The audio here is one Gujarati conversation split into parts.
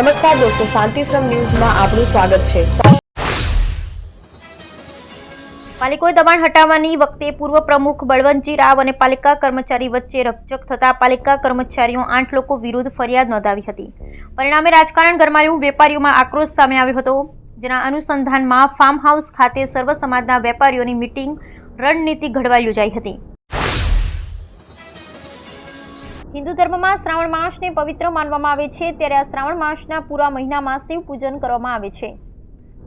નમસ્કાર દોસ્તો, શાંતિશ્રમ ન્યૂઝમાં આપનું સ્વાગત છે. પાલિકોએ દબાણ હટાવવાની વખતે પૂર્વ પ્રમુખ બળવંતજી રાવ અને પાલિકા કર્મચારી વચ્ચે રક્ષક થતા પાલિકા કર્મચારીઓ આઠ લોકો વિરુદ્ધ ફરિયાદ નોંધાવી હતી. પરિણામે રાજકારણ ગરમાયું, વેપારીઓમાં આક્રોશ સામે આવ્યો હતો. જેના અનુસંધાનમાં ફાર્મ હાઉસ ખાતે સર્વ સમાજના વેપારીઓની મિટિંગ, રણનીતિ ઘડવા યોજાઈ હતી. હિન્દુ ધર્મમાં શ્રાવણ માસને પવિત્ર માનવામાં આવે છે, ત્યારે આ શ્રાવણ માસના પૂરા મહિનામાં શિવ પૂજન કરવામાં આવે છે.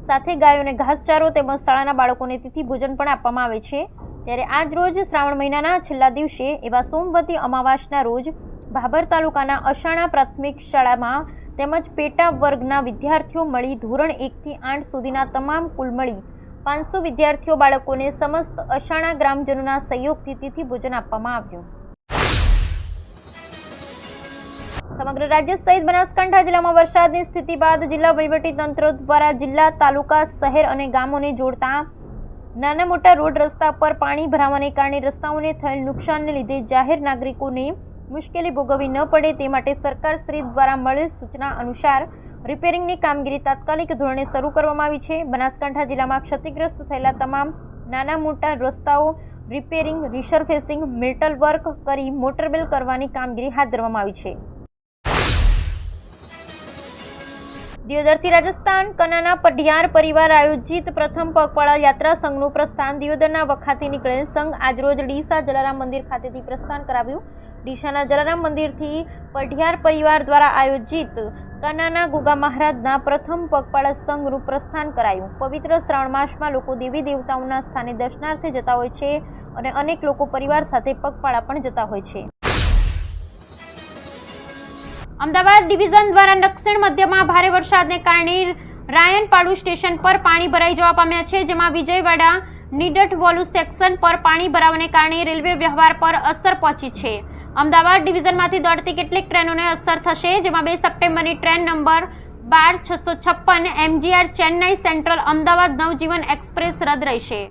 સાથે ગાયોને ઘાસચારો તેમજ શાળાના બાળકોને તિથિ ભોજન પણ આપવામાં આવે છે. ત્યારે આજ રોજ શ્રાવણ મહિનાના છેલ્લા દિવસે એવા સોમવતી અમાવાસના રોજ ભાભર તાલુકાના અશાણા પ્રાથમિક શાળામાં તેમજ પેટા વર્ગના વિદ્યાર્થીઓ મળી ધોરણ એકથી આઠ સુધીના તમામ કુલ મળી પાંચસો વિદ્યાર્થીઓ બાળકોને સમસ્ત અશાણા ગ્રામજનોના સહયોગથી તિથિ ભોજન આપવામાં આવ્યું. સમગ્ર રાજ્ય સહિત બનાસકાંઠા જિલ્લામાં વરસાદની સ્થિતિ બાદ જિલ્લા તંત્ર દ્વારા જિલ્લા, તાલુકા, શહેર અને ગામોને જોડતા નાના મોટા રોડ રસ્તા પર પાણી ભરાવાને કારણે રસ્તાઓને થયેલ નુકસાનને લીધે જાહેર નાગરિકોને મુશ્કેલી ભોગવવી ન પડે તે માટે સરકાર શ્રી દ્વારા મળેલ સૂચના અનુસાર રિપેરિંગની કામગીરી તાત્કાલિક ધોરણે શરૂ કરવામાં આવી છે. બનાસકાંઠા જિલ્લામાં ક્ષતિગ્રસ્ત થયેલા તમામ નાના મોટા રસ્તાઓ રિપેરિંગ રિસરફેસિંગ મેટલ વર્ક કરી મોટરબેલ કરવાની કામગીરી હાથ ધરવામાં આવી છે. દિયોદરથી રાજસ્થાન, કનાના પઢિયાર પરિવાર આયોજિત પ્રથમ પગપાળા યાત્રા સંઘનું પ્રસ્થાન. દિયોદરના વખાથી નીકળેલ સંઘ આજરોજ ડીસા જલારામ મંદિર ખાતેથી પ્રસ્થાન કરાવ્યું. ડીસાના જલારામ મંદિરથી પઢિયાર પરિવાર દ્વારા આયોજિત કનાના ગુગા મહારાજના પ્રથમ પગપાળા સંઘનું પ્રસ્થાન કરાયું. પવિત્ર શ્રાવણ માસમાં લોકો દેવી દેવતાઓના સ્થાને દર્શનાર્થે જતા હોય છે અને અનેક લોકો પરિવાર સાથે પગપાળા પણ જતા હોય છે. અમદાવાદ ડિવિઝન દ્વારા દક્ષિણ મધ્યમાં ભારે વરસાદને કારણે રાયનપાડુ સ્ટેશન પર પાણી ભરાઈ જવા પામ્યા છે, જેમાં વિજયવાડા નીડટ વોલુ સેક્શન પર પાણી ભરાવાને કારણે રેલવે વ્યવહાર પર અસર પહોંચી છે. અમદાવાદ ડિવિઝનમાંથી દોડતી કેટલીક ટ્રેનોને અસર થશે, જેમાં બે સપ્ટેમ્બરની ટ્રેન નંબર બાર છસો છપ્પન MGR Chennai central Ahmedabad Navjivan express રદ રહેશે.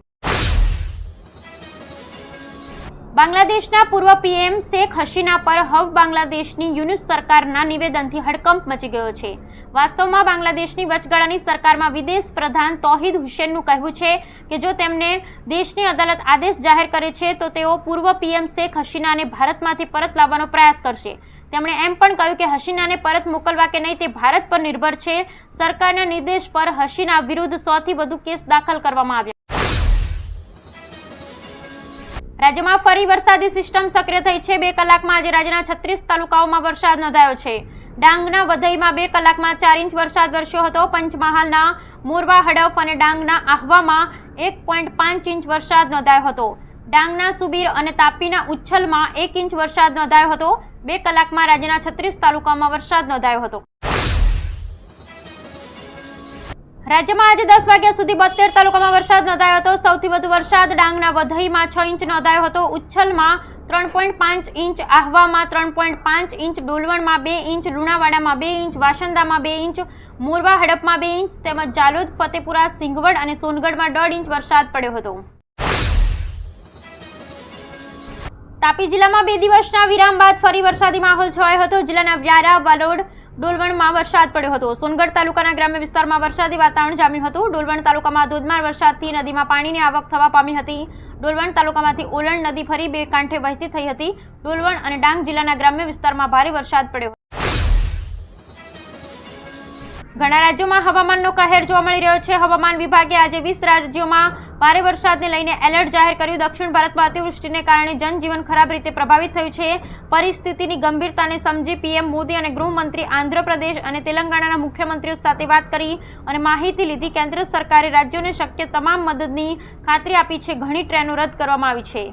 બાંગ્લાદેશના પૂર્વ પીએમ શેખ હસીના પર હવ બાંગ્લાદેશની યુનિસ સરકારના નિવેદનથી હડકંપ મચી ગયો છે. વાસ્તવમાં બાંગ્લાદેશની વચગાળાની સરકારમાં વિદેશ પ્રધાન તૌહિદ હુસેનનું કહેવું છે કે જો તેમને દેશની અદાલત આદેશ જાહેર કરે છે, તો તેઓ પૂર્વ પીએમ શેખ હસીનાને ભારતમાંથી પરત લાવવાનો પ્રયાસ કરશે. તેમણે એમ પણ કહ્યું કે હસીનાને પરત મોકલવા કે નહીં તે ભારત પર નિર્ભર છે. સરકારના નિર્દેશ પર હસીના વિરુદ્ધ સોથી વધુ કેસ દાખલ કરવામાં આવ્યા. રાજ્યમાં ફરી વરસાદી સિસ્ટમ સક્રિય થઈ છે. બે કલાકમાં આજે રાજ્યના છત્રીસ તાલુકાઓમાં વરસાદ નોંધાયો છે. ડાંગના વધઈમાં બે કલાકમાં ચાર ઇંચ વરસાદ વરસ્યો હતો. પંચમહાલના મોરવા, હડફ અને ડાંગના આહવામાં એક પોઈન્ટ પાંચ ઇંચ વરસાદ નોંધાયો હતો. ડાંગના સુબીર અને તાપીના ઉચ્છલમાં એક ઇંચ વરસાદ નોંધાયો હતો. બે કલાકમાં રાજ્યના છત્રીસ તાલુકામાં વરસાદ નોંધાયો હતો. રાજ્યમાં આજે દસ વાગ્યા સુધી બોતેર તાલુકામાં વરસાદ નોંધાયો હતો. સૌથી વધુ વરસાદ ડાંગના વધઈમાં છ ઇંચ નોંધાયો હતો. ઉચ્છલમાં ત્રણ પોઈન્ટ પાંચ ઇંચ, આહવામાં ત્રણ પોઈન્ટ પાંચ ઇંચ, ડોલવણમાં બે ઇંચ, લુણાવાડામાં બે ઇંચ, વાસંદામાં બે ઇંચ, મોરવા હડપમાં બે ઇંચ તેમજ જાલોદ, ફતેપુરા, સિંગવડ અને સોનગઢમાં દોઢ ઇંચ વરસાદ પડ્યો હતો. તાપી જિલ્લામાં બે દિવસના વિરામ બાદ ફરી વરસાદી માહોલ છવાયો હતો. જિલ્લાના વ્યારા, વાલોડ ડોલવણમાં વરસાદ પડ્યો હતો. સોનગઢ તાલુકાના ગ્રામ્ય વિસ્તારમાં વરસાદી વાતાવરણ જામ્યું હતું. ડોલવણ તાલુકામાં ધોધમાર વરસાદથી નદીમાં પાણીની આવક થવા પામી હતી. ડોલવણ તાલુકામાંથી ઓલણ નદી ફરી બે કાંઠે વહેતી થઈ હતી. ડોલવણ અને ડાંગ જિલ્લાના ગ્રામ્ય વિસ્તારમાં ભારે વરસાદ પડ્યો ઘણા રાજ્યોમાં હવામાનનો કહેર જોવા મળી રહ્યો છે. હવામાન વિભાગે આજે વીસ રાજ્યોમાં ભારે વરસાદને લઈને એલર્ટ જાહેર કર્યું. દક્ષિણ ભારતમાં અતિવૃષ્ટિને કારણે જનજીવન ખરાબ રીતે પ્રભાવિત થયું છે. પરિસ્થિતિની ગંભીરતાને સમજી પીએમ મોદી અને ગૃહમંત્રી આંધ્રપ્રદેશ અને તેલંગાણાના મુખ્યમંત્રીઓ સાથે વાત કરી અને માહિતી લીધી. કેન્દ્ર સરકારે રાજ્યોને શક્ય તમામ મદદની ખાતરી આપી છે. ઘણી ટ્રેનો રદ કરવામાં આવી છે.